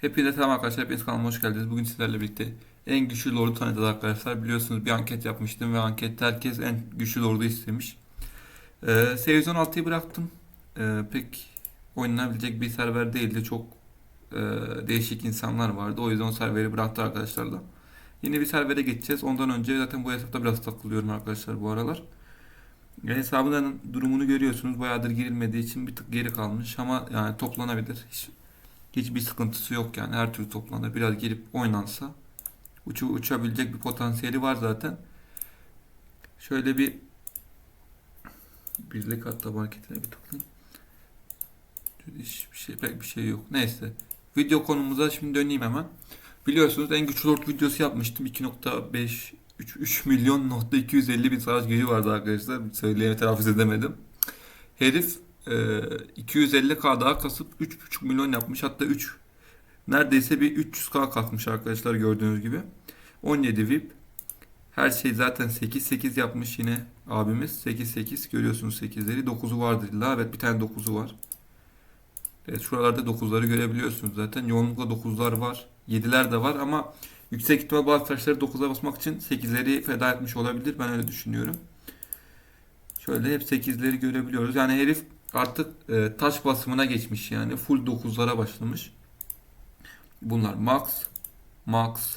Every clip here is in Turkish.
Hepinize selam arkadaşlar. Hepiniz kanalıma hoş geldiniz. Bugün sizlerle birlikte en güçlü lordu tanıtacağız arkadaşlar. Biliyorsunuz bir anket yapmıştım ve ankette herkes en güçlü lordu istemiş. Ee, Sezon 6'yı bıraktım. Ee, pek oynanabilecek bir server değildi. Çok e, değişik insanlar vardı. O yüzden o serveri bıraktı arkadaşlarla. Yeni bir servere geçeceğiz. Ondan önce zaten bu hesapta biraz takılıyorum arkadaşlar bu aralar. Hesabının durumunu görüyorsunuz. Bayağıdır girilmediği için bir tık geri kalmış ama yani toplanabilir. Hiç Hiçbir sıkıntısı yok yani her türlü toplanır. Biraz girip oynansa uçu, uçabilecek bir potansiyeli var zaten. Şöyle bir birlik hatta marketine bir tıklayayım. Hiçbir şey pek bir şey yok. Neyse. Video konumuza şimdi döneyim hemen. Biliyorsunuz en güçlü lord videosu yapmıştım. 2.5 3, 3 milyon nokta 250 bin savaş gücü vardı arkadaşlar. Söyleyeme telaffuz edemedim. Herif e, 250k daha kasıp 3.5 milyon yapmış. Hatta 3 neredeyse bir 300k katmış arkadaşlar gördüğünüz gibi. 17 VIP. Her şey zaten 8-8 yapmış yine abimiz. 8-8 görüyorsunuz 8'leri. 9'u vardır illa. Evet bir tane 9'u var. Evet şuralarda 9'ları görebiliyorsunuz zaten. Yoğunlukla 9'lar var. 7'ler de var ama yüksek ihtimal bazı taşları 9'a basmak için 8'leri feda etmiş olabilir. Ben öyle düşünüyorum. Şöyle hep 8'leri görebiliyoruz. Yani herif artık e, taş basımına geçmiş yani. Full 9'lara başlamış. Bunlar max, max.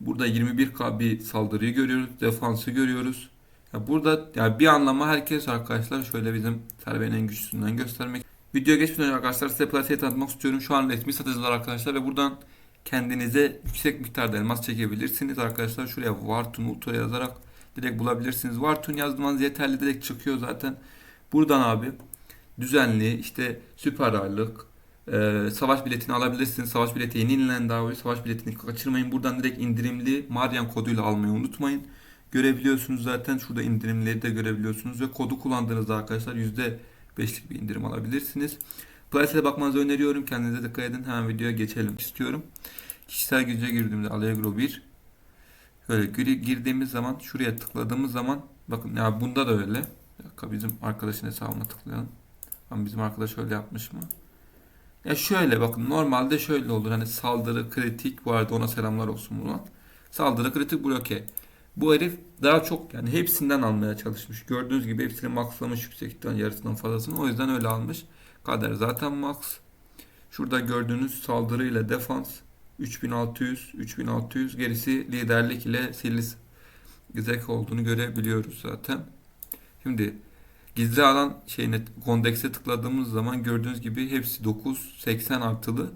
Burada 21k bir saldırıyı görüyoruz. Defansı görüyoruz. Ya burada yani bir anlama herkes arkadaşlar şöyle bizim servenin en güçlüsünden göstermek. Videoya geçmeden önce arkadaşlar size Platin'i tanıtmak istiyorum. Şu an resmi satıcılar arkadaşlar ve buradan kendinize yüksek miktarda elmas çekebilirsiniz arkadaşlar. Şuraya Wartun Ultra yazarak direkt bulabilirsiniz. Wartun yazdığınız yeterli direkt çıkıyor zaten. Buradan abi düzenli işte süper ağırlık e, savaş biletini alabilirsiniz. Savaş bileti yenilen daha savaş biletini kaçırmayın. Buradan direkt indirimli Marian koduyla almayı unutmayın. Görebiliyorsunuz zaten şurada indirimleri de görebiliyorsunuz ve kodu kullandığınızda arkadaşlar %5'lik bir indirim alabilirsiniz. Price'e bakmanızı öneriyorum. Kendinize dikkat edin. Hemen videoya geçelim istiyorum. Kişisel güce girdiğimde Allegro 1 Böyle gir- girdiğimiz zaman şuraya tıkladığımız zaman bakın ya bunda da öyle. Dakika bizim arkadaşın hesabına tıklayalım. Ama bizim arkadaş öyle yapmış mı? Ya şöyle bakın normalde şöyle olur. Hani saldırı kritik bu arada ona selamlar olsun buradan. Saldırı kritik bloke. Bu herif daha çok yani hepsinden almaya çalışmış. Gördüğünüz gibi hepsini maxlamış yüksekten yarısından fazlasını. O yüzden öyle almış. Kader zaten max. Şurada gördüğünüz saldırı ile defans 3600 3600 gerisi liderlik ile silis zek olduğunu görebiliyoruz zaten. Şimdi gizli alan şeyine Gondex'e tıkladığımız zaman gördüğünüz gibi hepsi 9 80 artılı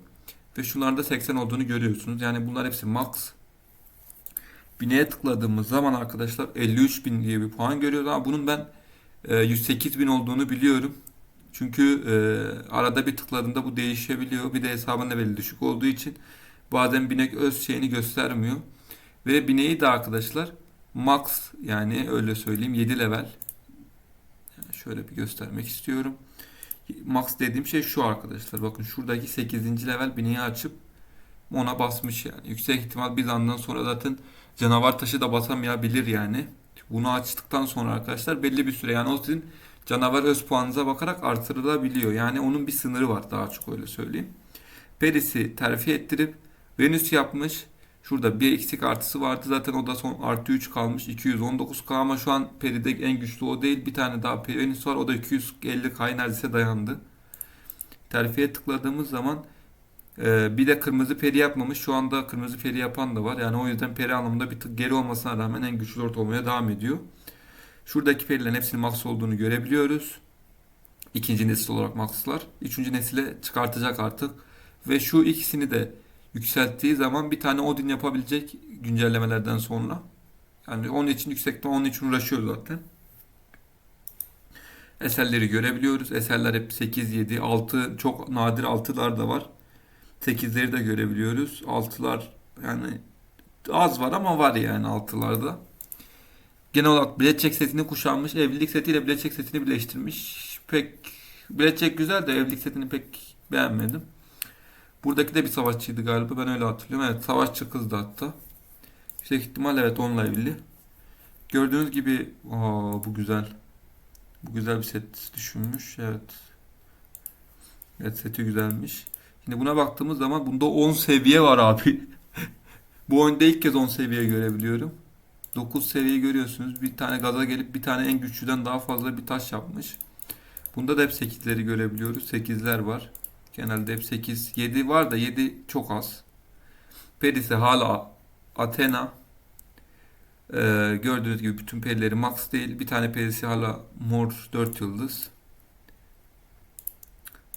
ve şunlarda 80 olduğunu görüyorsunuz. Yani bunlar hepsi max. Bineğe tıkladığımız zaman arkadaşlar 53.000 diye bir puan görüyoruz ama bunun ben e, 108.000 olduğunu biliyorum. Çünkü e, arada bir tıkladığımda bu değişebiliyor. Bir de hesabın leveli düşük olduğu için bazen binek öz şeyini göstermiyor. Ve bineği de arkadaşlar max yani öyle söyleyeyim 7 level. Şöyle bir göstermek istiyorum. Max dediğim şey şu arkadaşlar. Bakın şuradaki 8. level bineği açıp ona basmış yani. Yüksek ihtimal bir andan sonra zaten canavar taşı da basamayabilir yani. Bunu açtıktan sonra arkadaşlar belli bir süre yani o sizin canavar öz puanınıza bakarak artırılabiliyor. Yani onun bir sınırı var daha çok öyle söyleyeyim. Peris'i terfi ettirip Venüs yapmış. Şurada bir eksik artısı vardı. Zaten o da son artı 3 kalmış. 219k ama şu an Peri'de en güçlü o değil. Bir tane daha Peri var. O da 250k neredeyse dayandı. Terfiye tıkladığımız zaman e, bir de kırmızı peri yapmamış. Şu anda kırmızı peri yapan da var. Yani o yüzden peri anlamında bir tık geri olmasına rağmen en güçlü lord olmaya devam ediyor. Şuradaki perilerin hepsinin max olduğunu görebiliyoruz. İkinci nesil olarak maxlar. Üçüncü nesile çıkartacak artık. Ve şu ikisini de yükselttiği zaman bir tane Odin yapabilecek güncellemelerden sonra. Yani onun için yüksekten onun için uğraşıyor zaten. Eserleri görebiliyoruz. Eserler hep 8, 7, 6 çok nadir 6'lar da var. 8'leri de görebiliyoruz. 6'lar yani az var ama var yani 6'larda. Genel olarak biletçek setini kuşanmış. Evlilik setiyle biletçek setini birleştirmiş. Pek biletçek güzel de evlilik setini pek beğenmedim. Buradaki de bir savaşçıydı galiba. Ben öyle hatırlıyorum. Evet savaşçı kızdı hatta. Yüksek ihtimal evet onunla evli. Gördüğünüz gibi aa, bu güzel. Bu güzel bir set düşünmüş. Evet. Evet seti güzelmiş. Şimdi buna baktığımız zaman bunda 10 seviye var abi. Bu oyunda ilk kez 10 seviye görebiliyorum. 9 seviye görüyorsunuz. Bir tane gaza gelip bir tane en güçlüden daha fazla bir taş yapmış. Bunda da hep 8'leri görebiliyoruz. 8'ler var. Genelde hep 8. 7 var da 7 çok az. Perisi hala Athena. Ee, gördüğünüz gibi bütün perileri max değil. Bir tane perisi hala mor 4 yıldız.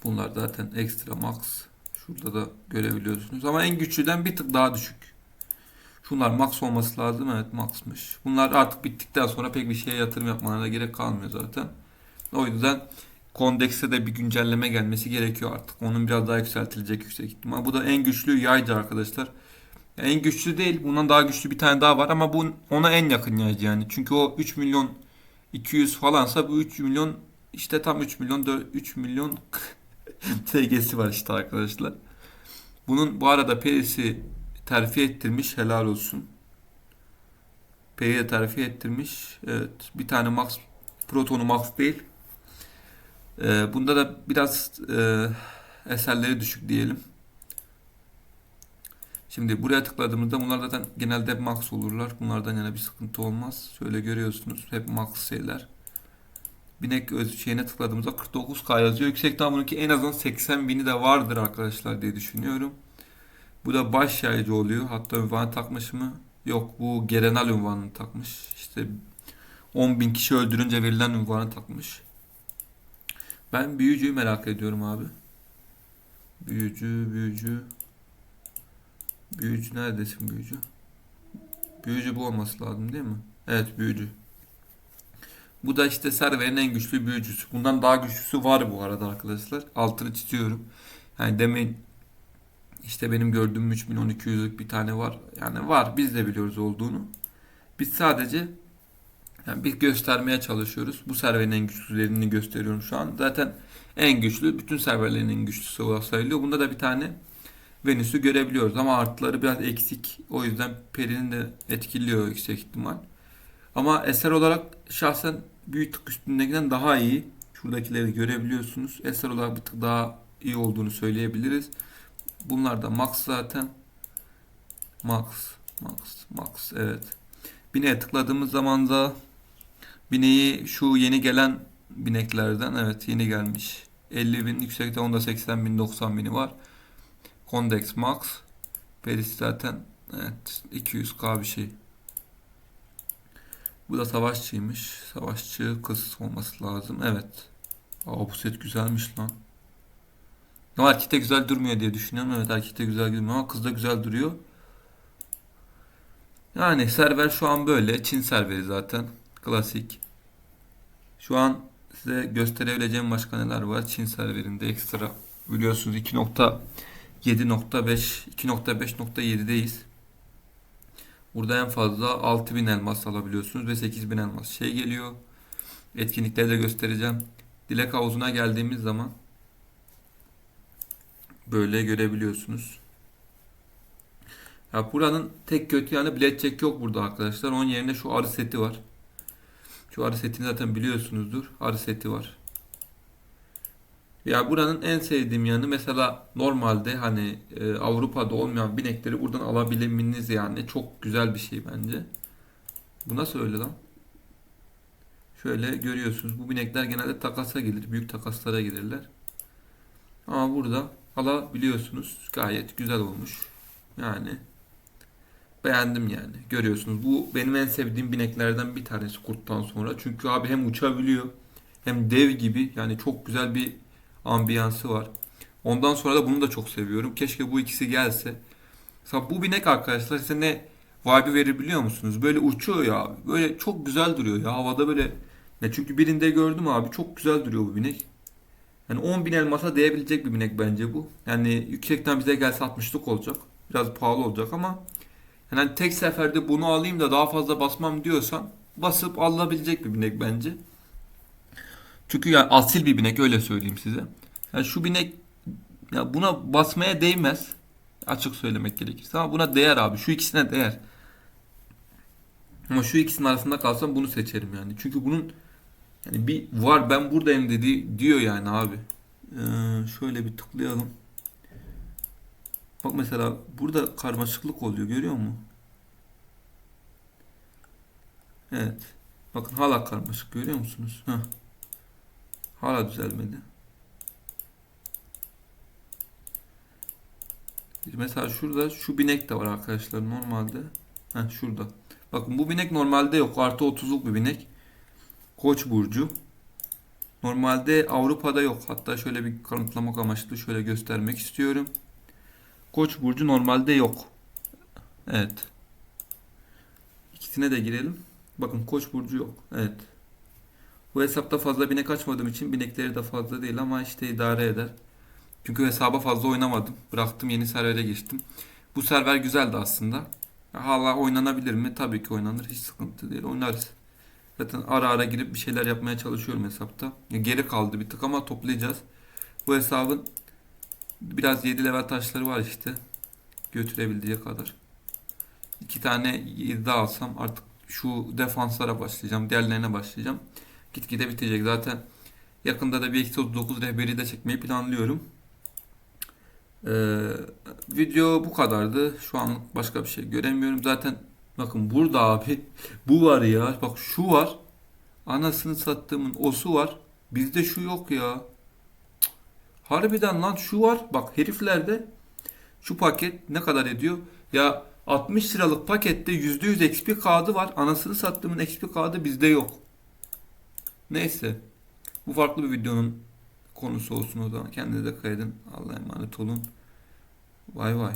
Bunlar zaten ekstra max. Şurada da görebiliyorsunuz. Ama en güçlüden bir tık daha düşük. Şunlar max olması lazım. Evet maxmış. Bunlar artık bittikten sonra pek bir şeye yatırım yapmalarına gerek kalmıyor zaten. O yüzden Kondex'e de bir güncelleme gelmesi gerekiyor artık. Onun biraz daha yükseltilecek yüksek ihtimal. Bu da en güçlü yaycı arkadaşlar. Yani en güçlü değil. Bundan daha güçlü bir tane daha var ama bu ona en yakın yaycı yani. Çünkü o 3 milyon 200 falansa bu 3 milyon işte tam 3 milyon 4, 3 milyon TG'si var işte arkadaşlar. Bunun bu arada perisi terfi ettirmiş helal olsun. P'yi de terfi ettirmiş. Evet bir tane max protonu max değil. Ee, bunda da biraz e, eserleri düşük diyelim. Şimdi buraya tıkladığımızda bunlar zaten genelde max olurlar. Bunlardan yana bir sıkıntı olmaz. Şöyle görüyorsunuz hep max şeyler. Binek öz şeyine tıkladığımızda 49K yazıyor. Yüksek bununki en azından 80 bini de vardır arkadaşlar diye düşünüyorum. Bu da baş yaycı oluyor. Hatta ünvanı takmış mı? Yok bu Gerenal ünvanını takmış. İşte 10 bin kişi öldürünce verilen ünvanı takmış. Ben büyücüyü merak ediyorum abi. Büyücü, büyücü. Büyücü neredesin büyücü? Büyücü bu olması lazım değil mi? Evet büyücü. Bu da işte serverin en güçlü büyücüsü. Bundan daha güçlüsü var bu arada arkadaşlar. Altını çiziyorum. Yani demeyin işte benim gördüğüm 3000-1200'lük bir tane var. Yani var biz de biliyoruz olduğunu. Biz sadece yani bir göstermeye çalışıyoruz. Bu serverin en güçlülerini gösteriyorum şu an. Zaten en güçlü bütün serverlerin en güçlüsü olarak sayılıyor. Bunda da bir tane Venüs'ü görebiliyoruz ama artıları biraz eksik. O yüzden Peri'nin de etkiliyor yüksek ihtimal. Ama eser olarak şahsen büyük tık üstündekinden daha iyi. Şuradakileri görebiliyorsunuz. Eser olarak bir tık daha iyi olduğunu söyleyebiliriz. Bunlar da max zaten. Max, max, max evet. Bineğe tıkladığımız zaman da bineği şu yeni gelen bineklerden evet yeni gelmiş. 50 bin yüksekte onda 80 bin 90 bini var. Condex Max. Peris zaten evet 200k bir şey. Bu da savaşçıymış. Savaşçı kız olması lazım. Evet. Aa bu set güzelmiş lan. Ama erkekte güzel durmuyor diye düşünüyorum. Evet erkekte güzel durmuyor ama kızda güzel duruyor. Yani server şu an böyle. Çin serveri zaten. Klasik. Şu an size gösterebileceğim başka neler var. Çin serverinde ekstra biliyorsunuz 2.7.5 2.5.7'deyiz. Burada en fazla 6000 elmas alabiliyorsunuz ve 8000 elmas şey geliyor. Etkinlikleri de göstereceğim. Dilek havuzuna geldiğimiz zaman böyle görebiliyorsunuz. Ya buranın tek kötü yanı bilet çek yok burada arkadaşlar. Onun yerine şu arı seti var. Şu arı setini zaten biliyorsunuzdur. Arı seti var. Ya buranın en sevdiğim yanı mesela normalde hani e, Avrupa'da olmayan binekleri buradan alabilmeniz yani çok güzel bir şey bence. Bu nasıl öyle lan? Şöyle görüyorsunuz bu binekler genelde takasa gelir. Büyük takaslara gelirler. Ama burada alabiliyorsunuz. Gayet güzel olmuş. Yani beğendim yani. Görüyorsunuz. Bu benim en sevdiğim bineklerden bir tanesi kurttan sonra. Çünkü abi hem uçabiliyor hem dev gibi yani çok güzel bir ambiyansı var. Ondan sonra da bunu da çok seviyorum. Keşke bu ikisi gelse. Mesela bu binek arkadaşlar size ne vibe verir biliyor musunuz? Böyle uçuyor ya abi. Böyle çok güzel duruyor ya. Havada böyle ne çünkü birinde gördüm abi çok güzel duruyor bu binek. Yani 10 bin elmasa değebilecek bir binek bence bu. Yani yüksekten bize gelse 60'lık olacak. Biraz pahalı olacak ama yani tek seferde bunu alayım da daha fazla basmam diyorsan basıp alınabilecek bir binek bence. Çünkü yani asil bir binek öyle söyleyeyim size. Yani şu binek ya buna basmaya değmez. Açık söylemek gerekirse ama buna değer abi. Şu ikisine değer. Ama şu ikisinin arasında kalsam bunu seçerim yani. Çünkü bunun yani bir var ben buradayım dedi diyor yani abi. Ee, şöyle bir tıklayalım. Bak mesela burada karmaşıklık oluyor görüyor musun? Evet. Bakın hala karmaşık görüyor musunuz? Heh. Hala düzelmedi. Mesela şurada şu binek de var arkadaşlar normalde. Heh, şurada. Bakın bu binek normalde yok. Artı 30'luk bir binek. Koç burcu. Normalde Avrupa'da yok. Hatta şöyle bir kanıtlamak amaçlı şöyle göstermek istiyorum. Koç burcu normalde yok. Evet. İkisine de girelim. Bakın Koç burcu yok. Evet. Bu hesapta fazla binek açmadığım için binekleri de fazla değil ama işte idare eder. Çünkü hesaba fazla oynamadım. Bıraktım yeni servere geçtim. Bu server güzeldi aslında. Hala oynanabilir mi? Tabii ki oynanır. Hiç sıkıntı değil. Oynarız. Zaten ara ara girip bir şeyler yapmaya çalışıyorum hesapta. Geri kaldı bir tık ama toplayacağız. Bu hesabın biraz 7 level taşları var işte. Götürebildiği kadar. İki tane 7 alsam artık şu defanslara başlayacağım. Diğerlerine başlayacağım. Gitgide bitecek. Zaten yakında da bir eksi 39 rehberi de çekmeyi planlıyorum. Ee, video bu kadardı. Şu anlık başka bir şey göremiyorum. Zaten bakın burada abi bu var ya. Bak şu var. Anasını sattığımın osu var. Bizde şu yok ya. Harbiden lan şu var. Bak heriflerde şu paket ne kadar ediyor? Ya 60 liralık pakette %100 XP kağıdı var. Anasını sattığımın XP kağıdı bizde yok. Neyse. Bu farklı bir videonun konusu olsun o zaman. Kendinize dikkat edin. Allah'a emanet olun. Vay vay.